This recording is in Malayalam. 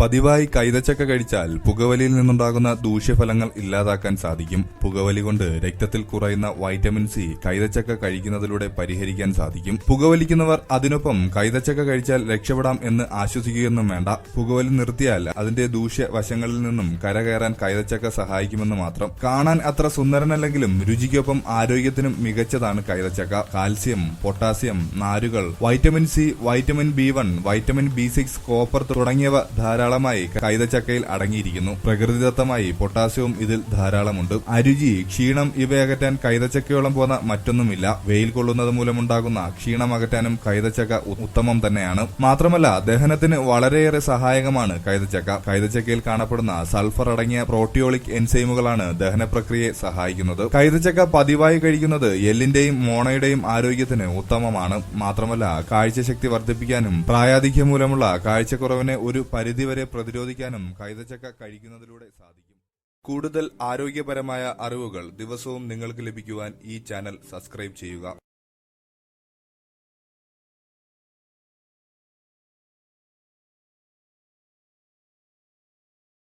പതിവായി കൈതച്ചക്ക കഴിച്ചാൽ പുകവലിയിൽ നിന്നുണ്ടാകുന്ന ദൂഷ്യഫലങ്ങൾ ഇല്ലാതാക്കാൻ സാധിക്കും. പുകവലി കൊണ്ട് രക്തത്തിൽ കുറയുന്ന വൈറ്റമിൻ സി കൈതച്ചക്ക കഴിക്കുന്നതിലൂടെ പരിഹരിക്കാൻ സാധിക്കും. പുകവലിക്കുന്നവർ അതിനൊപ്പം കൈതച്ചക്ക കഴിച്ചാൽ രക്ഷപ്പെടാം എന്ന് ആശ്വസിക്കുകയൊന്നും വേണ്ട. പുകവലി നിർത്തിയാൽ അതിന്റെ ദൂഷ്യ വശങ്ങളിൽ നിന്നും കരകയറാൻ കൈതച്ചക്ക സഹായിക്കുമെന്ന് മാത്രം. കാണാൻ അത്ര സുന്ദരനല്ലെങ്കിലും രുചിക്കൊപ്പം ആരോഗ്യത്തിനും മികച്ചതാണ് കൈതച്ചക്ക. കാൽസ്യം പൊട്ടാസ്യം നാരുകൾ vitamin C vitamin B vitamin B six copper തുടങ്ങിയവ ധാരാളമായി കൈതച്ചക്കയിൽ അടങ്ങിയിരിക്കുന്നു. പ്രകൃതിദത്തമായി പൊട്ടാസ്യവും ഇതിൽ ധാരാളമുണ്ട്. അരുചി ക്ഷീണം ഇവയകറ്റാൻ കൈതച്ചക്കയോളം പോന്ന മറ്റൊന്നുമില്ല. വെയിൽ കൊള്ളുന്നത് മൂലമുണ്ടാകുന്ന ക്ഷീണം അകറ്റാനും കൈതച്ചക്ക ഉത്തമം തന്നെയാണ്. മാത്രമല്ല ദഹനത്തിന് വളരെയേറെ സഹായകമാണ് കൈതച്ചക്ക. കൈതച്ചക്കയിൽ കാണപ്പെടുന്ന സൾഫർ അടങ്ങിയ പ്രോട്ടിയോളിക് എൻസൈമുകളാണ് ദഹന പ്രക്രിയയെ സഹായിക്കുന്നത്. കൈതച്ചക്ക പതിവായി കഴിക്കുന്നത് എല്ലിന്റെയും മോണയുടെയും ആരോഗ്യത്തിന് ഉത്തമമാണ്. മാത്രമല്ല കാഴ്ചശക്തി വർദ്ധിപ്പിക്കാനും പ്രായാധിക്യം മൂലമുള്ള കാഴ്ചക്കുറവിനെ ഒരു പരിധിവരെ പ്രതിരോധിക്കാനും കൈതച്ചക്ക കഴിക്കുന്നതിലൂടെ സാധിക്കും. കൂടുതൽ ആരോഗ്യപരമായ അറിവുകൾ ദിവസവും നിങ്ങൾക്ക് ലഭിക്കുവാൻ ഈ ചാനൽ സബ്സ്ക്രൈബ് ചെയ്യുക.